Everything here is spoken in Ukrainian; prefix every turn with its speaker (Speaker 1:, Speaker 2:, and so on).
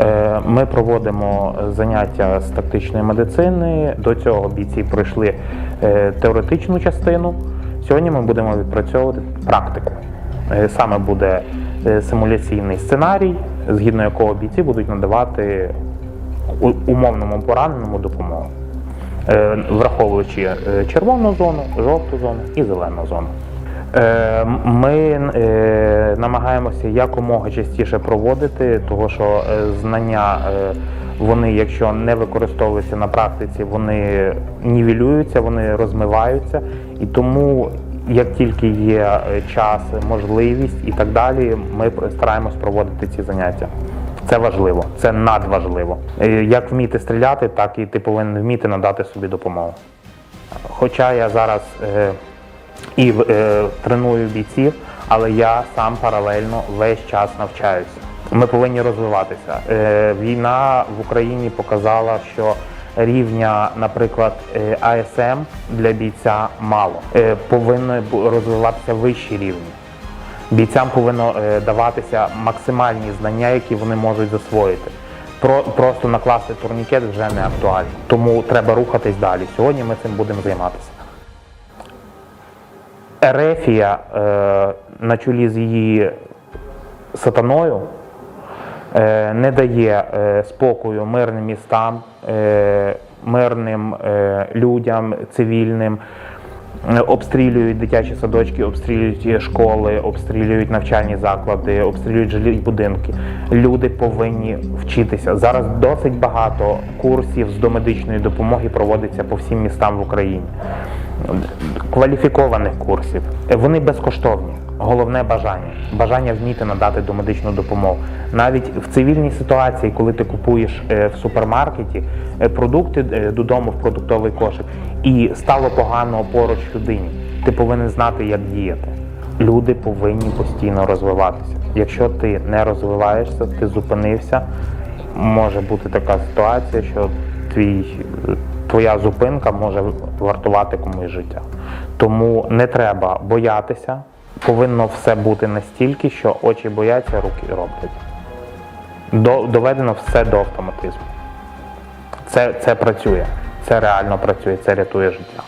Speaker 1: Е, Ми проводимо заняття з тактичної медицини. До цього бійці пройшли е, теоретичну частину. Сьогодні ми будемо відпрацьовувати практику. Е, Саме буде симуляційний сценарій, згідно якого бійці будуть надавати умовному пораненому допомогу, враховуючи червону зону, жовту зону і зелену зону. Е, Ми е, намагаємося якомога частіше проводити, тому що е, знання, вони, якщо не використовуються на практиці, вони нівелюються, вони розмиваються. І тому, як тільки є час, можливість і так далі, ми стараємось проводити ці заняття. Це важливо, це надважливо. Як вміти стріляти, так і ти повинен вміти надати собі допомогу. Хоча я зараз і е, треную бійців, але я сам паралельно весь час навчаюся. Ми повинні розвиватися. Е, війна в Україні показала, що рівня, наприклад, е, АСМ для бійця мало. Е, повинні розвиватися вищі рівні. Бійцям повинно е, даватися максимальні знання, які вони можуть засвоїти. Про, просто накласти турнікет вже не актуально. Тому треба рухатись далі. Сьогодні ми цим будемо займатися. Ерефія е, на чолі з її сатаною е, не дає е, спокою мирним містам, мирним людям, цивільним. Обстрілюють дитячі садочки, обстрілюють школи, обстрілюють навчальні заклади, обстрілюють жилі будинки. Люди повинні вчитися. Зараз досить багато курсів з домедичної допомоги проводиться по всім містам в Україні. Кваліфікованих курсів. Вони безкоштовні. Головне бажання бажання вміти надати домедичну допомогу. Навіть в цивільній ситуації, коли ти купуєш е, в супермаркеті е, продукти е, додому в продуктовий кошик, і стало погано поруч людині, ти повинен знати, як діяти. Люди повинні постійно розвиватися. Якщо ти не розвиваєшся, ти зупинився, може бути така ситуація, що твій, твоя зупинка може вартувати комусь життя. Тому не треба боятися. Повинно все бути настільки, що очі бояться, руки роблять. До, доведено все до автоматизму. Це, це працює, це реально працює, це рятує життя.